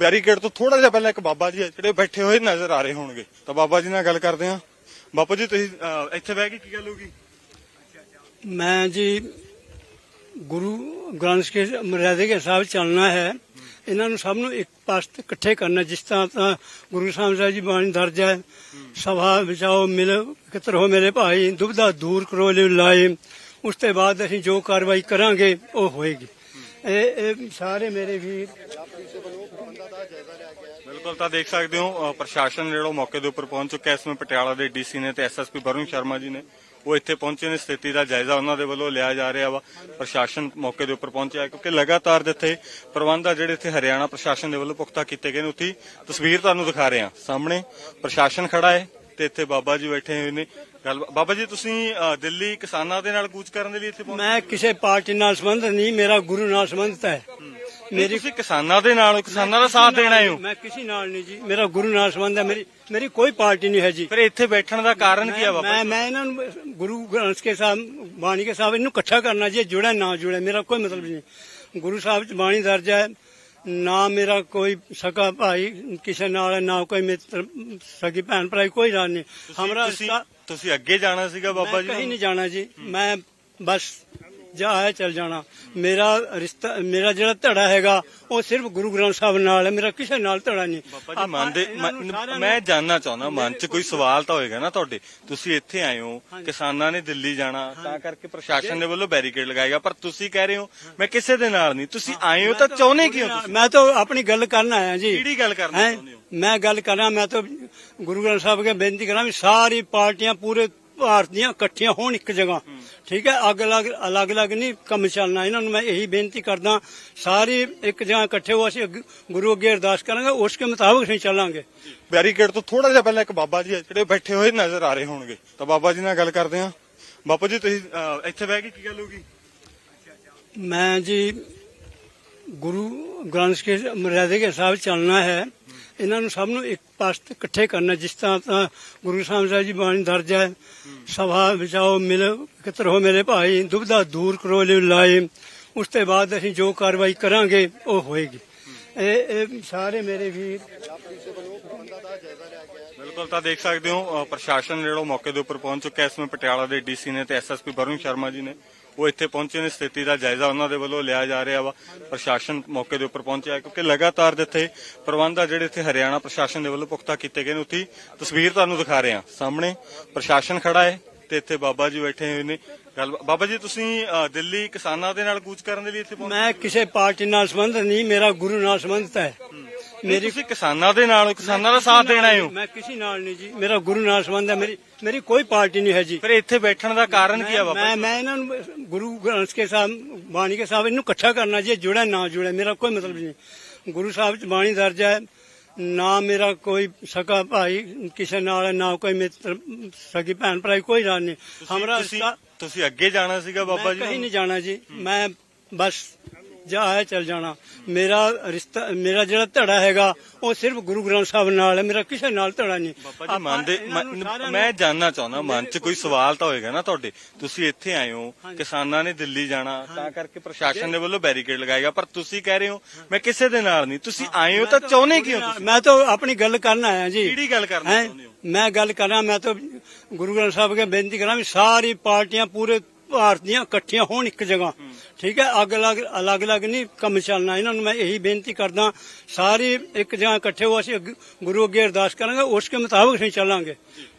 Barricade ਤੋਂ ਥੋੜਾ ਜਿਹਾ ਪਹਿਲਾਂ ਇੱਕ ਬਾਬਾ ਜੀ ਆ ਜਿਹੜੇ ਬੈਠੇ ਹੋਏ ਨਜ਼ਰ ਆ ਰਹੇ ਹੋਣਗੇ। ਤਾਂ ਬਾਬਾ ਜੀ ਨਾਲ ਗੱਲ ਕਰਦੇ ਹਾਂ। ਬਾਪੂ ਜੀ ਤੁਸੀਂ ਅਹ, ਇੱਥੇ ਬਹਿ ਕੇ ਕੀ ਗੱਲ ਹੋਗੀ ਮੈਂ ਜੀ ਗੁਰੂ ਗ੍ਰੰਥ ਕੇ ਮਰਿਆਦੇ ਕੇ ਹਿਸਾਬ ਚੱਲਣਾ ਹੈ। ਇਹਨਾਂ ਨੂੰ ਸਭ ਨੂੰ ਇੱਕ ਪਾਸ ਤੇ ਇਕੱਠੇ ਕਰਨਾ ਜਿਸ ਤਰ੍ਹਾਂ ਤਾਂ ਗੁਰੂ ਸਾਹਿਬ ਸਾਹਿਬ ਜੀ ਬਾਣੀ ਦਰਜ ਹੈ। ਸਭਾ ਵਿਚਾਓ ਮਿਲੋ ਇਕੱਤਰ ਹੋ ਮੇਰੇ ਭਾਈ ਦੁਬਦਾ ਦੂਰ ਕਰੋ ਲਿਵ ਲਾਏ ਉਸ ਤੋਂ ਬਾਅਦ ਅਸੀਂ ਜੋ ਕਾਰਵਾਈ ਕਰਾਂਗੇ ਉਹ ਹੋਏਗੀ। ਇਹ ਇਹ ਸਾਰੇ ਮੇਰੇ ਵੀਰ ਬਿਲਕੁਲ ਤਾਂ ਦੇਖ ਸਕਦੇ ਹੋ ਅਹ, ਪ੍ਰਸ਼ਾਸਨ ਜਿਹੜਾ ਉਹ ਮੌਕੇ ਦੇ ਉੱਪਰ ਪਹੁੰਚ ਚੁੱਕਿਆ। ਇਸ ਸਮੇਂ ਪਟਿਆਲਾ ਦੇ ਡੀਸੀ ਨੇ ਤੇ ਐਸਐਸਪੀ ਵਰੁਣ ਸ਼ਰਮਾ ਜੀ ਨੇ ਉਹ ਇੱਥੇ ਪਹੁੰਚੇ ਨੇ। ਸਥਿਤੀ ਦਾ ਜਾਇਜ਼ਾ ਉਹਨਾਂ ਦੇ ਵੱਲੋਂ ਲਿਆ ਜਾ ਰਿਹਾ ਵਾ। ਪ੍ਰਸ਼ਾਸਨ ਮੌਕੇ ਦੇ ਉੱਪਰ ਪਹੁੰਚਿਆ ਹੈ ਕਿਉਂਕਿ ਲਗਾਤਾਰ ਜਿੱਥੇ ਪ੍ਰਬੰਧ ਆ ਜਿਹੜੇ ਇੱਥੇ ਹਰਿਆਣਾ ਪ੍ਰਸ਼ਾਸਨ ਦੇ ਵੱਲੋਂ ਪੁਖਤਾ ਕੀਤੇ ਗਏ ਨੇ ਉੱਥੇ ਤਸਵੀਰ ਤੁਹਾਨੂੰ ਦਿਖਾ ਰਹੇ ਹਾਂ। ਸਾਹਮਣੇ ਪ੍ਰਸ਼ਾਸਨ ਖੜਾ ਹੈ ਤੇ ਇੱਥੇ ਬਾਬਾ ਜੀ ਬੈਠੇ ਹੋਏ ਨੇ। ਗੱਲ ਬਾਬਾ ਜੀ ਤੁਸੀਂ ਅਹ, ਦਿੱਲੀ ਕਿਸਾਨਾਂ ਦੇ ਨਾਲ ਕੂਚ ਕਰਨ ਦੇ ਲਈ ਇੱਥੇ ਪਹੁੰਚੇ? ਮੈਂ ਕਿਸੇ ਪਾਰਟੀ ਨਾਲ ਸੰਬੰਧ ਨਹੀਂ ਮੇਰਾ ਗੁਰੂ ਨਾਲ ਸੰਬੰਧਤ ਹੈ। ਮੇਰੀ ਤੁਸੀਂ ਕਿਸਾਨਾਂ ਦੇ ਨਾਲ ਹੋ, ਕਿਸਾਨਾਂ ਦਾ ਸਾਥ ਦੇਣਾ ਹੈ ਮੈਂ ਕਿਸੇ ਨਾਲ ਨਹੀਂ ਜੀ ਮੇਰਾ ਗੁਰੂ ਨਾਲ ਸੰਬੰਧ ਹੈ ਮੇਰੀ ਮੇਰੀ ਕੋਈ ਪਾਰਟੀ ਨਹੀਂ ਹੈ ਜੀ। ਫਿਰ ਇੱਥੇ ਬੈਠਣ ਦਾ ਕਾਰਨ ਕੀ ਆ ਬਾਬਾ ਮੈਂ ਮੈਂ ਇਹਨਾਂ ਨੂੰ ਗੁਰੂ ਗ੍ਰੰਥ ਕੇ ਸਾਹਿਬ ਬਾਣੀ ਕੇ ਸਾਹਿਬ ਇਹਨੂੰ ਇਕੱਠਾ ਕਰਨਾ ਜੀ ਇਹ ਜੁੜਾ ਨਾ ਜੁੜੇ ਮੇਰਾ ਕੋਈ ਮਤਲਬ ਨਹੀਂ। ਗੁਰੂ ਸਾਹਿਬ ਚ ਬਾਣੀ ਦਰਜ ਹੈ ਨਾ ਮੇਰਾ ਕੋਈ ਸਕਾ ਭਾਈ ਕਿਸੇ ਨਾਲ ਹੈ, ਨਾ ਕੋਈ ਮਿੱਤਰ ਸਗੀ ਭੈਣ ਭਰਾ ਕੋਈ ਰਾਜ ਨਹੀਂ। ਹਮਾਰਾ ਤੁਸੀਂ ਤੁਸੀਂ ਅੱਗੇ ਜਾਣਾ ਸੀਗਾ ਬਾਬਾ ਮੈਂ ਜੀ ਨੂੰ? ਨਹੀਂ ਜਾਣਾ ਜੀ ਮੈਂ ਬਸ ਜਾ ਹੈ ਚਲ ਜਾਣਾ। ਮੇਰਾ ਰਿਸ਼ਤਾ ਮੇਰਾ ਜਿਹੜਾ ਧੜਾ ਹੈਗਾ ਉਹ ਸਿਰਫ ਗੁਰੂ ਗ੍ਰੰਥ ਸਾਹਿਬ ਨਾਲ ਹੈ ਮੇਰਾ ਕਿਸੇ ਨਾਲ ਧੜਾ ਨਹੀਂ। ਬਾਬਾ ਜੀ ਆਪਾਂ ਮੰਨਦੇ ਇਹਨਾਂ ਨੂੰ ਮੈਂ- ਜਾਨਣਾ ਚਾਹੁੰਦਾ ਮਨ 'ਚ ਕੋਈ ਸਵਾਲ ਤਾਂ ਹੋਏਗਾ ਨਾ ਤੁਹਾਡੇ। ਤੁਸੀਂ ਇੱਥੇ ਆਏ ਹੋ ਕਿਸਾਨਾਂ ਨੇ ਦਿੱਲੀ ਜਾਣਾ ਤਾਂ ਕਰਕੇ ਪ੍ਰਸ਼ਾਸਨ ਦੇ ਵੱਲੋਂ ਬੈਰੀਕੇਡ ਲਗਾਏਗਾ ਪਰ ਤੁਸੀਂ ਕਹਿ ਰਹੇ ਹੋ ਮੈਂ ਕਿਸੇ ਦੇ ਨਾਲ ਨਹੀਂ। ਤੁਸੀਂ ਆਏ ਹੋ ਤਾਂ ਚਾਹੁੰਦੇ ਕਿਉਂ ਮੈਂ ਤਾਂ ਆਪਣੀ ਗੱਲ ਕਰਨ ਆਇਆ ਜੀ। ਕਿਹੜੀ ਗੱਲ ਕਰਨਾ ਹੈਂ? ਚਾਹੁੰਦੇ ਹੋ? ਮੈਂ ਗੱਲ ਕਰਾਂ ਮੈਂ ਤਾਂ ਗੁਰੂ ਗ੍ਰੰਥ ਸਾਹਿਬ ਕੇ ਬੇਨਤੀ ਕਰਾਂ ਵੀ ਸਾਰੀ ਪਾਰਟੀਆਂ ਪੂਰੇ ਭਾਰਤ ਦੀਆਂ ਇਕੱਠੀਆਂ ਹੋਣ ਇੱਕ ਜਗ੍ਹਾ। ਠੀਕ ਹੈ? ਅਲੱਗ ਅਲੱਗ ਅਲੱਗ ਨਹੀਂ ਕੰਮ ਚੱਲਣਾ। ਇਹਨਾਂ ਨੂੰ ਮੈਂ ਇਹੀ ਬੇਨਤੀ ਕਰਦਾ ਸਾਰੀ ਇੱਕ ਜਗ੍ਹਾ ਇਕੱਠੇ ਹੋ ਅਸੀਂ ਅੱਗੇ- ਗੁਰੂ ਅੱਗੇ ਅਰਦਾਸ ਕਰਾਂਗੇ ਉਸ ਕੇ ਮੁਤਾਬਕ ਅਸੀਂ ਚੱਲਾਂਗੇ। ਬੈਰੀਕੇਡ ਤੋਂ ਥੋੜਾ ਜਿਹਾ ਪਹਿਲਾਂ ਇੱਕ ਬਾਬਾ ਜੀ ਆ ਜਿਹੜੇ ਬੈਠੇ ਹੋਏ ਨਜ਼ਰ ਆ ਰਹੇ ਹੋਣਗੇ। ਤਾਂ ਬਾਬਾ ਜੀ ਨਾਲ ਗੱਲ ਕਰਦੇ ਹਾਂ। ਬਾਪੂ ਜੀ ਤੁਸੀਂ ਅਹ, ਇੱਥੇ ਬਹਿ ਕੇ ਕੀ ਗੱਲ ਹੋਗੀ ਮੈਂ ਜੀ ਗੁਰੂ ਗ੍ਰੰਥ ਮਰਿਆਦੇ ਕੇ ਹਿਸਾਬ ਚੱਲਣਾ ਹੈ। ਇਹਨਾਂ ਨੂੰ ਸਭ ਨੂੰ ਇੱਕ ਪਾਸ ਇਕੱਠੇ ਕਰਨਾ, ਜਿਸ ਤਰ੍ਹਾਂ ਤਾਂ ਗੁਰੂ ਸਾਹਿਬ ਸਾਹਿਬ ਜੀ ਬਾਣੀ ਦਰਜ ਹੈ, ਸਭਾ ਬਚਾਓ, ਮਿਲੋ, ਇਕੱਤਰ ਹੋ ਮੇਰੇ ਭਾਈ ਦੁਬਦਾ ਦੂਰ ਕਰੋ ਲਿਵ ਲਾਏ ਉਸ ਤੋਂ ਬਾਅਦ ਅਸੀਂ ਜੋ ਕਾਰਵਾਈ ਕਰਾਂਗੇ, ਉਹ ਹੋਏਗੀ। ਇਹ ਇਹ ਸਾਰੇ ਮੇਰੇ ਵੀਰ ਬਿਲਕੁਲ ਤਾਂ ਦੇਖ ਸਕਦੇ ਹੋ ਪ੍ਰਸ਼ਾਸਨ ਜਿਹੜਾ ਮੌਕੇ ਦੇ ਉੱਪਰ ਪਹੁੰਚ ਚੁੱਕਾ ਹੈ। ਇਸ ਸਮੇਂ ਪਟਿਆਲਾ ਦੇ ਡੀਸੀ ਨੇ ਤੇ ਐਸਐਸਪੀ ਵਰੁਣ ਸ਼ਰਮਾ ਜੀ ਨੇ ਉਹ ਇੱਥੇ ਪਹੁੰਚੇ ਨੇ। ਸਥਿਤੀ ਦਾ ਜਾਇਜ਼ਾ ਉਹਨਾਂ ਦੇ ਵੱਲੋਂ ਲਿਆ ਜਾ ਰਿਹਾ ਵਾ। ਪ੍ਰਸ਼ਾਸਨ ਮੌਕੇ ਦੇ ਉੱਪਰ ਪਹੁੰਚਿਆ ਕਿਉਂਕਿ ਲਗਾਤਾਰ ਜਿੱਥੇ ਪ੍ਰਬੰਧ ਆ ਜਿਹੜੇ ਇੱਥੇ ਹਰਿਆਣਾ ਪ੍ਰਸ਼ਾਸਨ ਦੇ ਵੱਲੋਂ ਪੁਖਤਾ ਕੀਤੇ ਗਏ ਨੇ। ਉੱਥੇ ਤਸਵੀਰ ਤੁਹਾਨੂੰ ਦਿਖਾ ਰਹੇ ਹਾਂ। ਸਾਹਮਣੇ ਪ੍ਰਸ਼ਾਸਨ ਖੜਾ ਹੈ ਤੇ ਇੱਥੇ ਬਾਬਾ ਜੀ ਬੈਠੇ ਹੋਏ ਨੇ। ਗੱਲ ਬਾਬਾ ਜੀ ਤੁਸੀਂ ਦਿੱਲੀ ਕਿਸਾਨਾਂ ਦੇ ਨਾਲ ਕੂਚ ਕਰਨ ਦੇ ਲਈ ਇੱਥੇ ਪਹੁੰਚੇ ਮੈਂ ਕਿਸੇ ਪਾਰਟੀ ਨਾਲ ਸੰਬੰਧ ਨਹੀਂ ਮੇਰਾ ਗੁਰੂ ਨਾਲ ਸੰਬੰਧਤ ਹੈ। ਮੇਰੀ ਤੁਸੀਂ ਕਿਸਾਨਾਂ ਦੇ ਨਾਲ ਹੋ, ਕਿਸਾਨਾਂ ਦਾ ਸਾਥ ਦੇਣਾ ਹੈ ਮੈਂ ਕਿਸੇ ਨਾਲ ਨਹੀਂ ਜੀ ਮੇਰਾ ਗੁਰੂ ਨਾਲ ਸੰਬੰਧ ਹੈ ਮੇਰੀ ਮੇਰੀ ਕੋਈ ਪਾਰਟੀ ਨਹੀਂ ਹੈ ਜੀ। ਫਿਰ ਇੱਥੇ ਬੈਠਣ ਦਾ ਕਾਰਨ ਕੀ ਆ ਬਾਬਾ ਮੈਂ ਮੈਂ ਇਹਨਾਂ ਨੂੰ ਗੁਰੂ ਗ੍ਰੰਥ ਕੇ ਸਾਹਿਬ ਬਾਣੀ ਕੇ ਸਾਹਿਬ ਇਹਨੂੰ ਇਕੱਠਾ ਕਰਨਾ ਜੀ ਇਹ ਜੁੜਾ ਨਾ ਜੁੜਾ ਮੇਰਾ ਕੋਈ ਮਤਲਬ ਨਹੀਂ। ਗੁਰੂ ਸਾਹਿਬ ਚ ਬਾਣੀ ਦਰਜ ਹੈ ਨਾ ਮੇਰਾ ਕੋਈ ਸਕਾ ਭਾਈ ਕਿਸੇ ਨਾਲ ਹੈ, ਨਾ ਕੋਈ ਮਿੱਤਰ ਸਗੀ ਭੈਣ ਭਰਾ ਕੋਈ ਰਾਜ ਨਹੀਂ। ਹਮਾਰਾ ਤੁਸੀਂ ਤੁਸੀਂ ਅੱਗੇ ਜਾਣਾ ਸੀਗਾ ਬਾਬਾ ਮੈਂ ਜੀ? ਨਹੀਂ ਜਾਣਾ ਜੀ ਮੈਂ ਬਸ ਜਾ ਹੈ ਚਲ ਜਾਣਾ। ਮੇਰਾ ਰਿਸ਼ਤਾ ਮੇਰਾ ਜਿਹੜਾ ਧੜਾ ਹੈਗਾ ਉਹ ਸਿਰਫ ਗੁਰੂ ਗ੍ਰੰਥ ਸਾਹਿਬ ਨਾਲ ਹੈ ਮੇਰਾ ਕਿਸੇ ਨਾਲ ਧੜਾ ਨਹੀਂ। ਬਾਬਾ ਜੀ ਨੂੰ ਮੈਂ- ਜਾਨਣਾ ਚਾਹੁੰਦਾ ਮਨ 'ਚ ਕੋਈ ਸਵਾਲ ਤਾਂ ਹੋਏਗਾ ਨਾ ਤੁਹਾਡੇ। ਤੁਸੀਂ ਇੱਥੇ ਆਏ ਹੋ ਕਿਸਾਨਾਂ ਨੇ ਦਿੱਲੀ ਜਾਣਾ ਤਾਂ ਕਰਕੇ ਪ੍ਰਸ਼ਾਸਨ ਦੇ ਵੱਲੋਂ ਬੈਰੀਕੇਡ ਲਗਾਏਗਾ ਪਰ ਤੁਸੀਂ ਕਹਿ ਰਹੇ ਹੋ ਮੈਂ ਕਿਸੇ ਦੇ ਨਾਲ ਨਹੀਂ। ਤੁਸੀਂ ਆਏ ਹੋ ਤਾਂ ਚਾਹੁੰਦੇ ਕਿਉਂ ਮੈਂ ਤਾਂ ਆਪਣੀ ਗੱਲ ਕਰਨ ਆਇਆ ਜੀ। ਕਿਹੜੀ ਗੱਲ ਕਰਨਾ? ਚਾਹੁੰਦੇ ਹੋ? ਮੈਂ ਗੱਲ ਕਰਾਂ ਮੈਂ ਤਾਂ ਗੁਰੂ ਗ੍ਰੰਥ ਸਾਹਿਬ ਕੇ ਬੇਨਤੀ ਕਰਾਂ ਵੀ ਸਾਰੀ ਪਾਰਟੀਆਂ ਪੂਰੇ ਭਾਰਤ ਦੀਆਂ ਇਕੱਠੀਆਂ ਹੋਣ ਇੱਕ ਜਗ੍ਹਾ। ਠੀਕ ਹੈ, ਅੱਗ ਅਲੱਗ ਅਲੱਗ ਅਲੱਗ ਨਹੀਂ ਕੰਮ ਚੱਲਣਾ। ਇਹਨਾਂ ਨੂੰ ਮੈਂ ਇਹੀ ਬੇਨਤੀ ਕਰਦਾ, ਸਾਰੀ ਇੱਕ ਜਗ੍ਹਾ ਇਕੱਠੇ ਹੋ, ਅਸੀਂ ਅੱਗੇ- ਗੁਰੂ ਅੱਗੇ ਅਰਦਾਸ ਕਰਾਂਗੇ, ਉਸ ਕੇ ਮੁਤਾਬਕ ਅਸੀਂ ਚੱਲਾਂਗੇ।